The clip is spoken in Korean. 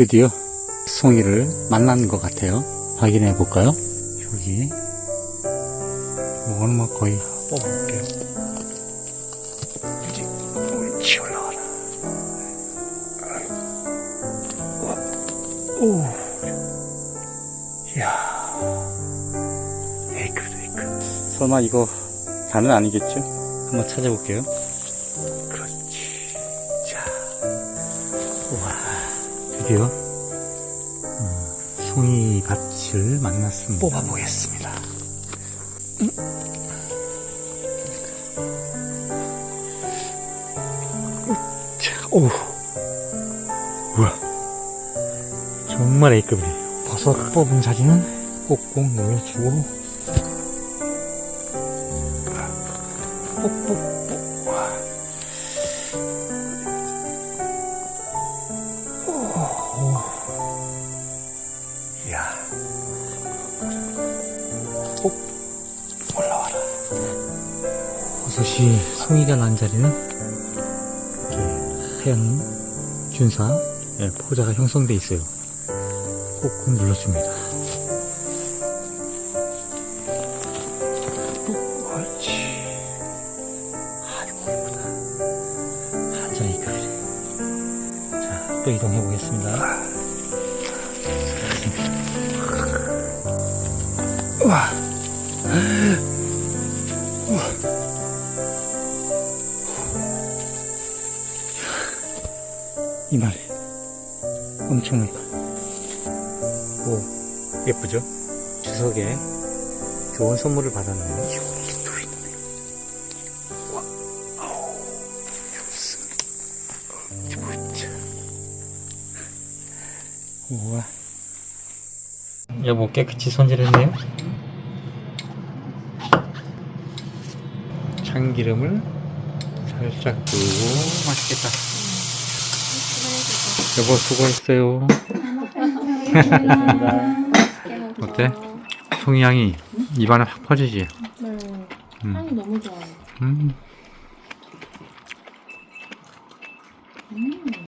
드디어 송이를 만난 것 같아요. 확인해 볼까요? 여기 이거는 뭐 거의 뽑아볼게요. 그지? 옳지 올라와라. 오, 이야, 에이크, 에이크. 설마 이거 다는 아니겠죠? 한번 찾아볼게요. 드디어 어, 송이 밭을 만났습니다. 뽑아보겠습니다. 자, 오, 우와, 정말 A급이에요. 버섯 뽑은 자리는 꼭꼭 눌러주고, 꼭꼭 이야. 꼭 올라와라. 버섯이 송이가 난 자리는 하얀 균사, 예, 포자가 형성돼 있어요. 꾹꾹 눌러줍니다. 또 이동해 보겠습니다. 우와. 이 말이 엄청나게 커요. 오, 예쁘죠? 추석에 좋은 선물을 받았네요. 우와. 여보 깨끗이 손질했네요. 참기름을 살짝 두고 맛있겠다. 여보 수고했어요. 어때? 송이향이 입안에 확 퍼지지? 네. 음. 향이 너무 좋아요. 음. 음.